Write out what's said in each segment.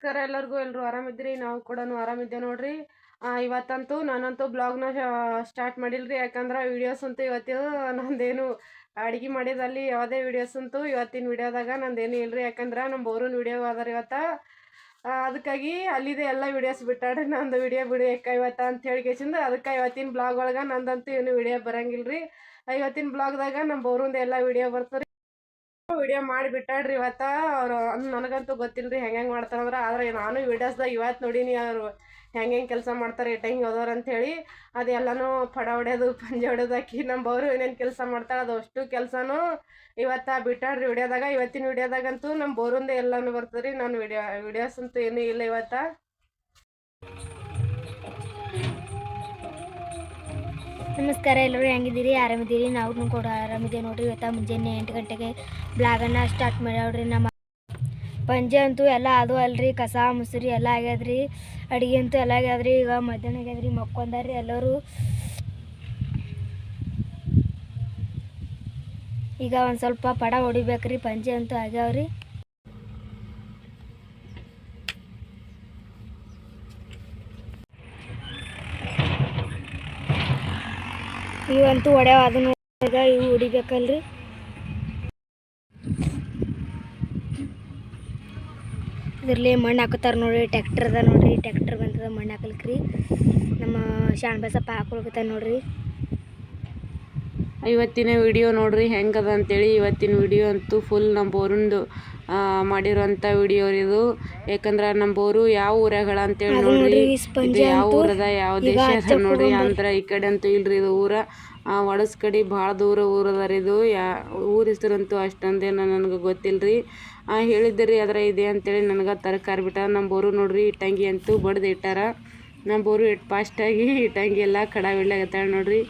ನಮಸ್ಕಾರ ಎಲ್ಲರಿಗೂ ಎಲ್ಲರೂ ಆರಾಮಿದ್ರಿ ನಾವು ಕೂಡ ಆರಾಮಿದ್ದೆ ನೋಡ್ರಿ. ಇವತ್ತಂತೂ ನಾನಂತೂ ಬ್ಲಾಗ್ನ ಸ್ಟಾರ್ಟ್ ಮಾಡಿಲ್ರಿ. ಯಾಕಂದ್ರೆ ವಿಡಿಯೋಸ್ ಅಂತೂ ಇವತ್ತು, ನಂದೇನು ಅಡುಗೆ ಮಾಡಿದಲ್ಲಿ ಯಾವುದೇ ವಿಡಿಯೋಸ್ ಅಂತೂ ಇವತ್ತಿನ ವಿಡಿಯೋದಾಗ ನಂದೇನು ಇಲ್ರಿ. ಯಾಕಂದ್ರೆ ನಮ್ಮ ಬೋರೂನ್ ವಿಡಿಯೋ ಅದಾರ ಇವತ್ತು. ಅದಕ್ಕಾಗಿ ಅಲ್ಲಿದೆ ಎಲ್ಲ ವಿಡಿಯೋಸ್ ಬಿಟ್ಟಾಡ್ರಿ ನಂದು ವಿಡಿಯೋ ಯಾಕೆ ಇವತ್ತು ಅಂತ ಹೇಳಿ ಕೇಸಿಂದ ಅದಕ್ಕೆ ಇವತ್ತಿನ ಬ್ಲಾಗ್ ಒಳಗೆ ನಂದಂತೂ ಏನು ವಿಡಿಯೋ ಬರಂಗಿಲ್ರಿ. ಇವತ್ತಿನ ಬ್ಲಾಗ್ದಾಗ ನಮ್ಮ ಬೋರಿಂದ ಎಲ್ಲ ವಿಡಿಯೋ ಬರ್ತದೆ ವಿಡಿಯೋ ಮಾಡಿ ಬಿಟ್ಟಾಡ್ರಿ ಇವತ್ತ? ಅವ್ರು ನನಗಂತೂ ಗೊತ್ತಿಲ್ರಿ ಹೆಂಗೆ ಹೆಂಗೆ ಮಾಡ್ತಾರಂದ್ರೆ ಆದ್ರೆ ನಾನು ವಿಡಿಯೋಸ್ದಾಗ ಇವತ್ತು ನೋಡೀನಿ ಅವರು ಹೆಂಗೆ ಹೆಂಗೆ ಕೆಲಸ ಮಾಡ್ತಾರೆ, ಎಟ್ ಹೆಂಗೆ ಓದೋರು ಅಂಥೇಳಿ ಅದೆಲ್ಲನೂ ಪಡ ಹೊಡ್ಯೋದು, ಪಂಜೆ ಹೊಡ್ಯೋದು ನಮ್ಮ ಬೋರು ಏನೇನು ಕೆಲಸ ಮಾಡ್ತಾಳೆ ಅದು ಅಷ್ಟು ಕೆಲಸನೂ ಇವತ್ತು ಬಿಟ್ಟಾಡ್ರಿ ವಿಡಿಯೋದಾಗ ಇವತ್ತಿನ ವಿಡಿಯೋದಾಗಂತೂ ನಮ್ಮ ಬೋರಿಂದ ಎಲ್ಲನೂ ಬರ್ತದೆ ರೀ ನಾನು ವಿಡಿಯೋ ವಿಡಿಯೋಸ್ ಅಂತೂ ಏನೂ ಇಲ್ಲ ಇವತ್ತು. ನಮಸ್ಕಾರ, ಎಲ್ಲರೂ ಹೆಂಗಿದ್ದೀರಿ? ಆರಾಮಿದ್ದೀರಿ? ನಾವು ಕೂಡ ಆರಾಮಿದ್ದೀವಿ ನೋಡ್ರಿ. ಇವತ್ತು ಮುಂಜಾನೆ ಎಂಟು ಗಂಟೆಗೆ ಬ್ಲಾಗನ್ನು ಸ್ಟಾರ್ಟ್ ಮಾಡ್ಯಾವ್ರಿ. ನಮ್ಮ ಪಂಜೆ ಅಂತೂ ಎಲ್ಲ ಅದು ಅಲ್ರಿ. ಕಸ, ಮುಸುರಿ ಎಲ್ಲ ಆಗ್ಯದ್ರಿ. ಅಡುಗೆ ಅಂತೂ ಎಲ್ಲ ಆಗ್ಯಾದ್ರಿ. ಈಗ ಮಧ್ಯಾಹ್ನ ಆಗ್ಯದ್ರಿ. ಮಕ್ಕೊಂದಾರ್ರಿ ಎಲ್ಲರೂ. ಈಗ ಒಂದು ಸ್ವಲ್ಪ ಪಡ ಹೊಡಿಬೇಕ್ರಿ. ಪಂಜೆ ಅಂತೂ ಆಗ್ಯಾವ್ರಿ. ಇವಂತೂ ಹೊಡ್ಯಾವ ಅದನ್ನ ಇವು ಹೊಡಿಬೇಕಲ್ರಿ ಇದರಲ್ಲಿ ಮಣ್ಣು ಹಾಕುತ್ತಾರೆ ನೋಡ್ರಿ ಟ್ಯಾಕ್ಟರ್ ಅದ ನೋಡ್ರಿ ಟ್ಯಾಕ್ಟರ್ ಬಂತದ ಮಣ್ಣು ಹಾಕಲ್ಕ್ರಿ. ನಮ್ಮ ಶಾಣ ಬಸಪ್ಪ ಹಾಕೊಳ್ಬೇಕ ನೋಡ್ರಿ. ಇವತ್ತಿನ ವಿಡಿಯೋ ನೋಡ್ರಿ, ಹೆಂಗದ ಅಂತೇಳಿ ಇವತ್ತಿನ ವಿಡಿಯೋ ಅಂತೂ ಫುಲ್ ನಮ್ಮ ಬೋರಿಂದು ಮಾಡಿರೋಂಥ ವಿಡಿಯೋ ಇದು. ಯಾಕಂದ್ರೆ ನಮ್ಮ ಬೋರು ಯಾವ ಊರಾಗಳ ಅಂತೇಳಿ ನೋಡ್ರಿ. ಇದು ಯಾವ ಊರದ ಯಾವ ದೇಶ ನೋಡ್ರಿ. ಅಂದ್ರ ಈ ಕಡೆ ಅಂತೂ ಇಲ್ರಿ ಇದು ಊರ. ಆ, ಒಡಸ್ ಕಡೆ ಭಾಳ ದೂರ ಊರದ ಅದ ರೀ ಇದು. ಯಾ ಊರ ಹೆಸರಂತೂ ಅಷ್ಟೊಂದೇನು ನನಗೆ ಗೊತ್ತಿಲ್ರಿ. ಆ, ಹೇಳಿದ್ರಿ ಅದ್ರ ಇದೆ ಅಂತೇಳಿ ನನಗೆ ತರಕಾರಿ ಬಿಟ್ಟಾರ. ನಮ್ಮ ಬೋರು ನೋಡ್ರಿ ಇಟ್ಟಂಗಿ ಅಂತೂ ಬಡ್ದು ಇಟ್ಟಾರ. ನಮ್ಮ ಬೋರು ಇಟ್ಟು ಫಾಸ್ಟಾಗಿ ಇಟ್ಟಂಗಿ ಎಲ್ಲ ಕಡಾವಿಡ್ಲಾಗತ್ತಾಳೆ ನೋಡ್ರಿ.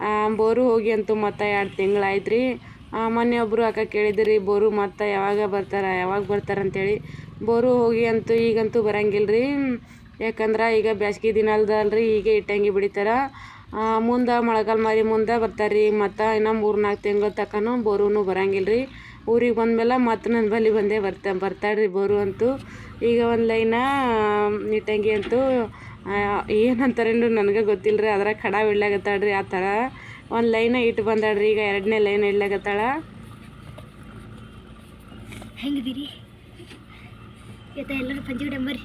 ಆ, ಬೋರು ಹೋಗಿ ಅಂತೂ ಮತ್ತೆ ಎರಡು ತಿಂಗಳಾಯ್ತು ರೀ ಮೊನ್ನೆ ಒಬ್ಬರು ಅಕ್ಕ ಕೇಳಿದ್ರಿ, ಬೋರು ಮತ್ತೆ ಯಾವಾಗ ಬರ್ತಾರ ಯಾವಾಗ ಬರ್ತಾರ? ಅಂತೇಳಿ. ಬೋರು ಹೋಗಿ ಅಂತೂ ಈಗಂತೂ ಬರಂಗಿಲ್ಲ ರೀ ಯಾಕಂದ್ರೆ ಈಗ ಬ್ಯಾಸ್ಗೆ ದಿನ ಅಲ್ದಲ್ರಿ ಈಗ ಇಟ್ಟಂಗಿ ಬಿಡಿತಾರೆ. ಮುಂದೆ ಮಳೆಗಾಲ ಮಾರಿ ಮುಂದೆ ಬರ್ತಾರೆ ರೀ ಮತ್ತು ಇನ್ನು ಮೂರು ನಾಲ್ಕು ತಿಂಗಳ ತನಕನೂ ಬೋರುನು ಬರಂಗಿಲ್ಲ ರೀ ಊರಿಗೆ ಬಂದಮೇಲೆ ಮತ್ತೆ ನನ್ನ ಬಳಿ ಬಂದೇ ಬರ್ತಾ ರೀ ಬೋರು ಅಂತೂ. ಈಗ ಒಂದು ಲೈನ, ಇಟ್ಟಂಗಿ ಅಂತೂ ಏನಂತಾರೇನು ನನಗೆ ಗೊತ್ತಿಲ್ಲ ರೀ ಅದ್ರಾಗ ಕಡ ಬಿಡ್ಲಾಗತ್ತಾಳ್ರಿ ಆ ಥರ. ಒಂದು ಲೈನ ಇಟ್ಟು ಬಂದಾಡ್ರಿ ಈಗ ಎರಡನೇ ಲೈನ್ ಇಡ್ಲಾಗತ್ತಾಳ ಹೆಂಗಿದ್ದೀರಿ? ಇವತ್ತು ಎಲ್ಲರೂ ಪಂಚೆ ಡಂಬರಿ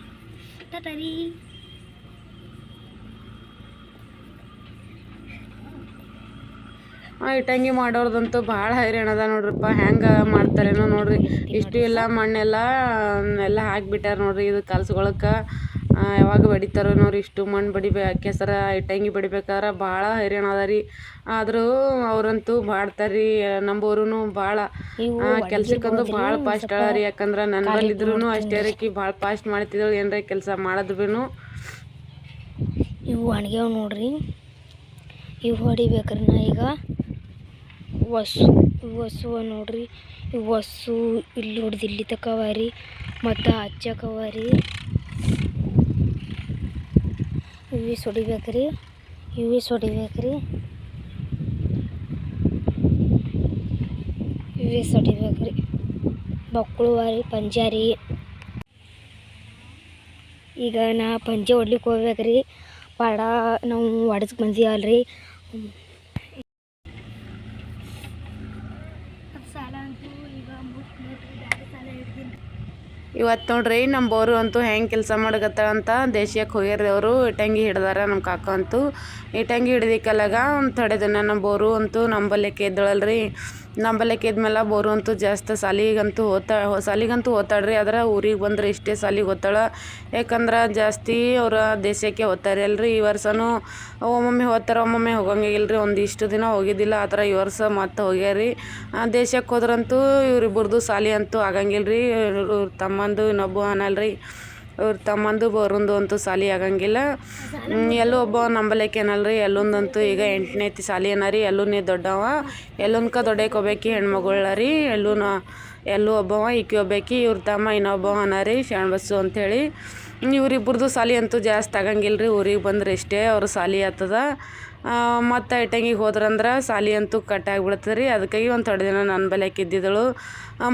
ಆ ಇಟ್ಟಂಗಿ ಮಾಡೋರ್ದಂತೂ ಭಾಳ ಹೈರಾಣ ಅದ ನೋಡ್ರಪ್ಪ ಹೆಂಗೆ ಮಾಡ್ತಾರೇನೋ ನೋಡ್ರಿ. ಇಷ್ಟು ಎಲ್ಲ ಮಣ್ಣೆಲ್ಲ ಎಲ್ಲ ಹಾಕ್ಬಿಟ್ಟಾರ ನೋಡ್ರಿ ಇದು ಕಲ್ಸ್ಕೊಳಕ್ಕೆ ಯಾವಾಗ ಬಡಿತಾರೋ ನೋಡ್ರಿ ಇಷ್ಟು ಮಣ್ಣು ಬಡಿಬೇ ಕೆಸರ ಇಟ್ಟಂಗಿ ಬಡಿಬೇಕಾದ್ರೆ ಭಾಳ ಹೈರಾಣ ಅದ ರೀ ಆದರೂ ಅವರಂತೂ ಮಾಡ್ತಾರೆ ರೀ ನಂಬೋರು ಭಾಳ ಆ ಕೆಲ್ಸಕ್ಕಂತೂ ಭಾಳ ಫಾಸ್ಟ್ ಅಳ ರೀ ಯಾಕಂದ್ರೆ ನನ್ನ ಬಳಿ ಇದ್ರೂ ಅಷ್ಟೇ ರೀ. ಭಾಳ ಫಾಸ್ಟ್ ಮಾಡ್ತಿದ್ದಳು ಏನರ ಕೆಲಸ ಮಾಡಿದ್ರು ಇವು ಒಣಗ್ಯಾವ ನೋಡ್ರಿ ಇವು ಹೊಡಿಬೇಕ್ರಿ ನಾ ಈಗ. ವಸು ವಸು ನೋಡ್ರಿ ಇವು ವಸು ಇಲ್ಲಿ ಹೊಡ್ದು ಇಲ್ಲಿ ತಕವ ರೀ ಮತ್ತು ಹಚ್ಚಕವ ರೀ ಇವಿಸ್ ಹೊಡಿಬೇಕ್ರಿ ಇವಿಸ್ ಹೊಡಿಬೇಕ್ರಿ ಯು ಹೊಡಿಬೇಕ್ರಿ ಬಕ್ಕಳು ರೀ ಪಂಜಾರಿ. ಈಗ ನಾ ಪಂಜೆ ಹೊಡ್ಲಿಕ್ಕೆ ಹೋಗ್ಬೇಕ್ರಿ. ಪಾಡ, ನಾವು ಹೊಡೆದ್ ಬಂದೀವಲ್ರಿ ಸಾಲ ಅಂತೂ ಈಗ ಸಾಲ ಹಿಡ್ದೀನಿ ಇವತ್ತು ನೋಡ್ರಿ ನಮ್ಮ ಬೋರು ಅಂತೂ ಹೆಂಗೆ ಕೆಲಸ ಅಂತ ದೇಶಕ್ಕೆ ಹೋಗಿರೋರು ಅವರು ಇಟ್ಟಂಗಿ ಹಿಡ್ದಾರ ನಮ್ಮ ಕಾಕ ಅಂತೂ. ಇಟಂಗಿ ಹಿಡ್ದಿಕ್ಕಲಾಗ ಒಂದು ಥೊಡೆ ನಮ್ಮ ಬೋರು ಅಂತೂ ನಂಬಲಿಕ್ಕೆ ಎದ್ದಳಲ್ರಿ ನಂಬಲ್ಯಕ್ಕೆ ಇದ್ಮೇಲೆ ಬೋರು ಅಂತೂ ಜಾಸ್ತಿ ಸಾಲಿಗಂತೂ ಓದ್ತಾ ಸಾಲಿಗಂತೂ ಓದ್ತಾಳ್ರಿ ಆದ್ರೆ ಊರಿಗೆ ಬಂದ್ರೆ ಇಷ್ಟೇ ಸಾಲಿಗೆ ಓದ್ತಾಳೆ ಯಾಕಂದ್ರೆ ಜಾಸ್ತಿ ಅವ್ರ ದೇಶಕ್ಕೆ ಓದ್ತಾರೆ ಅಲ್ರಿ. ಈ ವರ್ಷನೂ ಒಮ್ಮೊಮ್ಮೆ ಓದ್ತಾರೆ ಒಮ್ಮೊಮ್ಮೆ ಹೋಗಂಗಿಲ್ರಿ ಒಂದು ಇಷ್ಟು ದಿನ ಹೋಗಿದ್ದಿಲ್ಲ, ಆ ಥರ ಈ ವರ್ಷ ಮತ್ತೆ ಹೋಗ್ಯಾರಿ. ದೇಶಕ್ಕೆ ಹೋದ್ರಂತೂ ಇವ್ರಿಬ್ಬರದು ಸಾಲಿ ಅಂತೂ ಆಗಂಗಿಲ್ಲ ರೀ ಇವ್ರ ತಮ್ಮಂದು ಇನ್ನೊಬ್ಬ ಅನಲ್ರಿ. ಇವ್ರ ತಮ್ಮಂದು ಬರೋಂದು ಅಂತೂ ಸಾಲಿ ಆಗಂಗಿಲ್ಲ. ಎಲ್ಲೂ ಒಬ್ಬ ರೀ ಎಲ್ಲೊಂದಂತೂ ಈಗ ಎಂಟನೇ ಸಾಲಿ ಏನ ರೀ. ಎಲ್ಲೂನೇ ದೊಡ್ಡವ. ಎಲ್ಲೊನ್ಕ ದೊಡ್ಡಕ್ಕೆ ಹೋಗ್ಬೇಕಿ ಹೆಣ್ಮಗಳ ರೀ. ಎಲ್ಲೂನ, ಎಲ್ಲೂ ಒಬ್ಬವ, ಈಕಿ ಒಬ್ಬಾಕಿ, ಇವ್ರ ತಮ್ಮ ಇನ್ನೊಬ್ಬ ಅನ ರೀ, ಶಾಣ್ಬಸ್ಸು ಅಂಥೇಳಿ ಇವ್ರಿಬ್ರದ್ದು ಸಾಲಿ ಅಂತೂ ಜಾಸ್ತಿ ಆಗಂಗಿಲ್ಲ ರೀ ಊರಿಗೆ ಬಂದ್ರೆ ಇಷ್ಟೇ. ಅವ್ರ ಸಾಲಿ ಆಗ್ತದ ಮತ್ತು ಐಟಂಗಿಗೆ ಹೋದ್ರಂದ್ರೆ ಸಾಲಿ ಅಂತೂ ಕಟ್ ಆಗಿಬಿಡ್ತದೆ ರೀ ಅದಕ್ಕಾಗಿ ಒಂದು ಥೋಡೆ ದಿನ ನನ್ನ ಬಲೆ ಇದ್ದಿದ್ದಳು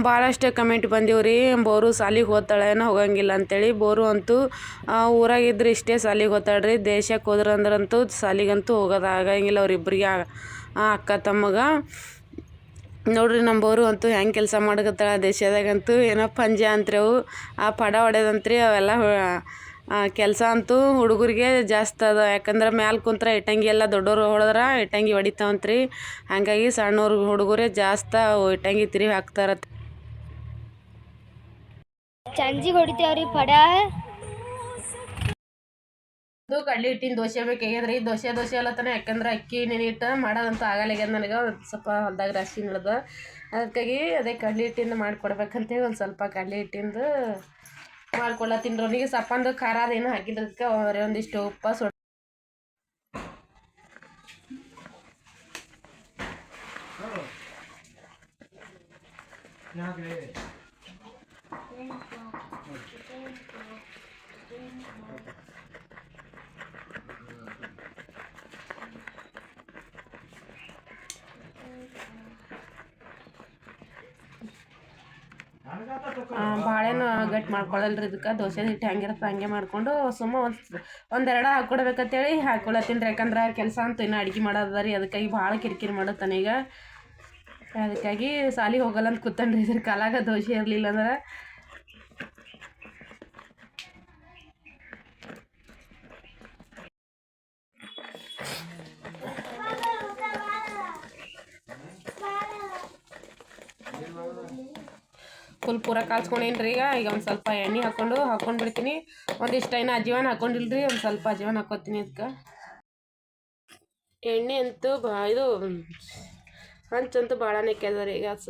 ಭಾಳಷ್ಟು ಕಮೆಂಟ್ ಬಂದಿವು ರೀ ಬೋರು ಸಾಲಿಗೆ ಹೋಗ್ತಾಳೆ ಹೋಗಂಗಿಲ್ಲ ಅಂತೇಳಿ. ಬೋರು ಅಂತೂ ಊರಾಗಿದ್ರೆ ಇಷ್ಟೇ ಸಾಲಿಗೆ ಹೋಗ್ತಾಳ್ರಿ ದೇಶಕ್ಕೆ ಹೋದ್ರಂದ್ರಂತೂ ಸಾಲಿಗಂತೂ ಹೋಗೋದು ಆಗಂಗಿಲ್ಲ ಅವ್ರಿಬ್ರಿಗೆ ಅಕ್ಕ ತಮ್ಮಗ. ನೋಡ್ರಿ ಬೋರು ಅಂತೂ ಹೆಂಗೆ ಕೆಲಸ ಮಾಡಕತ್ತಾಳ ದೇಶದಾಗಂತೂ ಏನೋ ಪಂಜೆ ಅಂತ್ರಿ ಅವು ಆ ಪಡ ಹೊಡೆದಂತ್ರಿ ಅವೆಲ್ಲ ಕೆಲಸ ಅಂತೂ ಹುಡುಗರಿಗೆ ಜಾಸ್ತಿ ಅದ. ಯಾಕಂದ್ರೆ ಮ್ಯಾಲೆ ಕುಂತ್ರೆ ಇಟ್ಟಂಗಿ ಎಲ್ಲ ದೊಡ್ಡೋರು ಹೊಡೆದ್ರೆ ಇಟ್ಟಂಗಿ ಹೊಡಿತಾವಂತ್ರಿ. ಹಾಗಾಗಿ ಸಣ್ಣವ್ರು ಹುಡುಗರೇ ಜಾಸ್ತಿ ಇಟ್ಟಂಗಿ ತಿರುವಿ ಹಾಕ್ತಾರ ಚಂಜಿಗೆ ಹೊಡಿತೇವ್ರಿ ಪಡ. ಅದು ಕಡ್ಲಿ ಹಿಟ್ಟಿನ ದೋಸೆ ಬೇಕಾಗ್ಯದ್ರಿ ದೋಸೆ ದೋಸೆ ಅಲ್ಲತ್ತಾನೆ ಯಾಕಂದ್ರೆ ಅಕ್ಕಿ ನೆನಿಟ್ಟು ಮಾಡೋದಂತೂ ಆಗಲ್ಲಾಗ್ಯದ ನನಗೆ. ಒಂದು ಸ್ವಲ್ಪ ಹೊಲ್ದಾಗ ರಾಶಿ ಇಳ್ದ ಅದಕ್ಕಾಗಿ ಅದೇ ಕಡ್ಲಿ ಹಿಟ್ಟಿಂದ ಮಾಡಿಕೊಡ್ಬೇಕಂತೇಳಿ ಒಂದು ಸ್ವಲ್ಪ ಕಡ್ಲಿ ಹಿಟ್ಟಿಂದು ಮಾಡ್ಕೊಳತ್ತೀನಿ ಅವನಿಗೆ ಸಪ್ಪಂದು ಖಾರ ಅದೇನು ಹಾಕಿದ್ದಕ್ಕೆ ಒಂದಿಷ್ಟು ಉಪ್ಪು ಸೊಡ್ ಬಾಳೆನ ಗಟ್ಟಿ ಮಾಡ್ಕೊಳ್ಳಲ್ರಿ ಇದಕ್ಕೆ. ದೋಸೆ ಹಿಟ್ಟು ಹೆಂಗಿರುತ್ತೆ ಹಂಗೆ ಮಾಡಿಕೊಂಡು ಸುಮ್ಮ ಒಂದು ಒಂದೆರಡು ಹಾಕ್ಕೊಡ್ಬೇಕಂತೇಳಿ ಹಾಕ್ಕೊಳತ್ತೀನಿ ಯಾಕಂದ್ರೆ ಕೆಲಸ ಅಂತೂ ಇನ್ನೂ ಅಡುಗೆ ಮಾಡೋದ ರೀ ಅದಕ್ಕಾಗಿ ಭಾಳ ಕಿರಿಕಿರಿ ಮಾಡತ್ತಾನೆ ಈಗ. ಅದಕ್ಕಾಗಿ ಸಾಲಿಗೆ ಹೋಗಲ್ಲ ಅಂತ ಕೂತಾನ್ರಿ. ಇದ್ರ ಕಾಲಾಗ ದೋಸೆ ಇರಲಿಲ್ಲ ಅಂದ್ರೆ. ಫುಲ್ ಪೂರ ಕಾಲ್ಸ್ಕೊಂಡೇನ್ರಿ? ಈಗ ಈಗ ಒಂದು ಸ್ವಲ್ಪ ಎಣ್ಣೆ ಹಾಕ್ಕೊಂಡು ಬಿಡ್ತೀನಿ ಒಂದಿಷ್ಟು ಏನೋ ಅಜೀವನ ಹಾಕೊಂಡಿಲ್ರಿ, ಒಂದು ಸ್ವಲ್ಪ ಅಜೀವನ ಹಾಕೋತೀನಿ ಅದಕ್ಕೆ ಎಣ್ಣೆ ಅಂತೂ ಬಾ, ಇದು ಹಂಚಂತೂ ಭಾಳನೇ ರೀ ಗ್ಯಾಸ್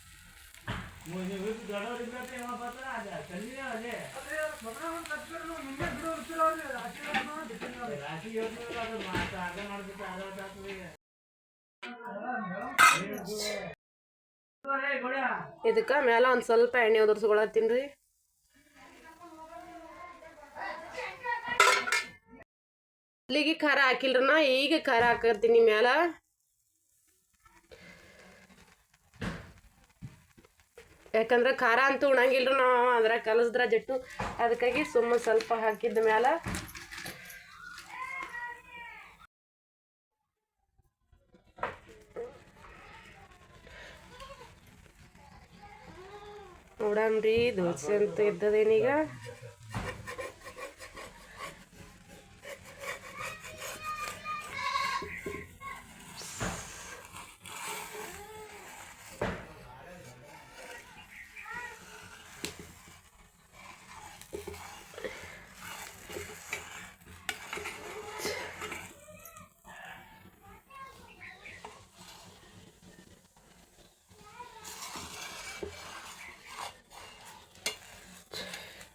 ಇದಕ್ಕೆ ಮೇಲೆ ಒಂದು ಸ್ವಲ್ಪ ಎಣ್ಣೆ ಉದುರ್ಸ್ಕೊಳತ್ತೀನಿ ರೀ ಇಲ್ಲಿಗೆ ಖಾರ ಹಾಕಿಲ್ರಿ ನಾ ಈಗ ಖಾರ ಹಾಕತ್ತೀನಿ ಮ್ಯಾಲ ಯಾಕಂದ್ರೆ ಖಾರ ಅಂತೂ ಉಣಂಗಿಲ್ರಿ ನಾವು ಅದ್ರಾಗ ಕಲಸಿದ್ರ ಜಟ್ಟು. ಅದಕ್ಕಾಗಿ ಸುಮ್ಮ ಸ್ವಲ್ಪ ಹಾಕಿದ ಮ್ಯಾಲ. ನೋಡಮ್ರಿ, ದೋಸೆ ಅಂತ ಇದ್ದದೇನೀಗ.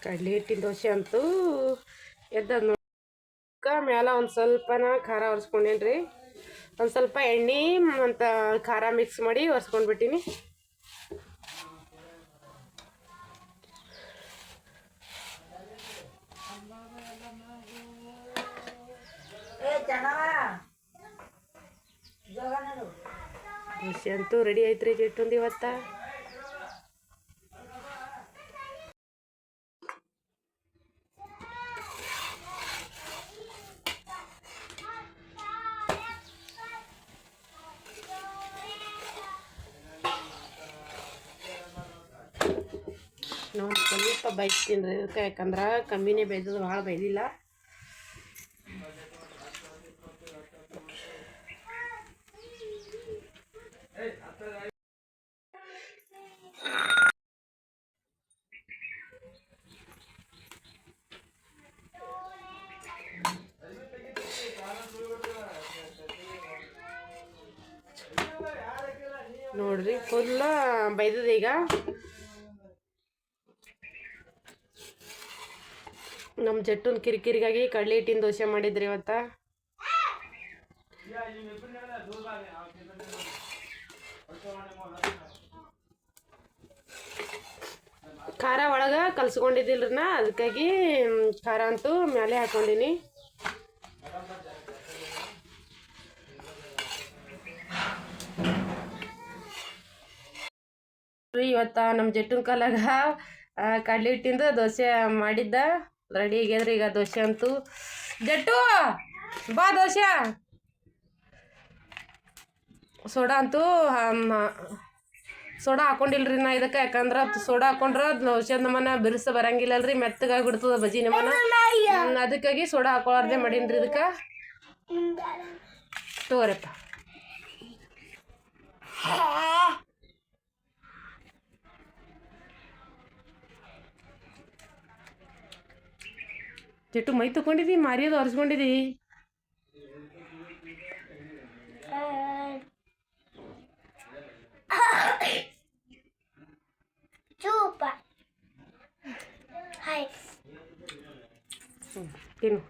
ಕಡ್ಲೆ ಹಿಟ್ಟಿನ ದೋಸೆ ಅಂತೂ ಎದ್ದ ನೋಡಕ್ಕ ಮ್ಯಾಲ ಒಂದು ಸ್ವಲ್ಪನ ಖಾರ ಒರೆಸ್ಕೊಂಡೇನಿ ರೀ ಒಂದು ಸ್ವಲ್ಪ ಎಣ್ಣೆ ಅಂತ ಖಾರ ಮಿಕ್ಸ್ ಮಾಡಿ ಒರೆಸ್ಕೊಂಡ್ಬಿಟ್ಟಿನಿ. ದೋಸೆ ಅಂತೂ ರೆಡಿ ಐತ್ರಿ ಜಿಟ್ಟೊಂದು ಇವತ್ತ. ನಾವು ಸ್ವಲ್ಪ ಬೈತೀನಿ ಅದಕ್ಕೆ ಯಾಕಂದ್ರೆ ಕಮ್ಮಿನೇ ಬೈದದು ಭಾಳ ಬೈದಿಲ್ಲ. ನೋಡ್ರಿ ಫುಲ್ಲ ಬೈದದ ಈಗ. ನಮ್ಮ ಜಟ್ಟುನ್ ಕಿರಿಕಿರಿಗಾಗಿ ಕಡಲೆ ಹಿಟ್ಟಿನ ದೋಸೆ ಮಾಡಿದ್ರಿ ಇವತ್ತ. ಖಾರ ಒಳಗೆ ಕಲ್ಸ್ಕೊಂಡಿದ್ದಿಲ್ರಿ ನಾ ಅದಕ್ಕಾಗಿ ಖಾರ ಅಂತೂ ಮೇಲೆ ಹಾಕೊಂಡಿನಿ. ಇವತ್ತ ನಮ್ಮ ಜಟ್ಟುನ್ ಕಾಲಾಗ ಕಡ್ಲಿ ಹಿಟ್ಟಿಂದ ದೋಸೆ ಮಾಡಿದ್ದ. ರೆಡಿ ಆಗ್ಯದ್ರಿ ಈಗ ದೋಸೆ ಅಂತೂ. ಜಟ್ಟು, ಬಾ ದೋಸೆ. ಸೋಡಾ ಅಂತೂ ಸೋಡಾ ಹಾಕೊಂಡಿಲ್ರಿ ನಾ ಇದಕ್ಕೆ, ಯಾಕಂದ್ರೆ ಸೋಡಾ ಹಾಕೊಂಡ್ರೆ ದೋಸೆ ನಮ್ಮನ್ನ ಬಿರುಸ ಬರಂಗಿಲ್ಲಲ್ರಿ, ಮೆತ್ತಗಾಗಿ ಬಿಡ್ತದ ಬಜಿ ನಮ್ಮನ್ನ ಅದಕ್ಕಾಗಿ ಸೋಡಾ ಹಾಕೊಳಾರ್ದೆ ಮಾಡೀನ್ರಿ ಇದಕ್ಕೆ. ತಗೋರಪ್ಪ ಜಟ್ಟು ಮೈ ತಗೊಂಡಿದಿ ಮಾರಿಯೋದು ಒರೆಸ್ಕೊಂಡಿದಿ ಚೂಪ ಹಾಯ್ ತಿನ್ನು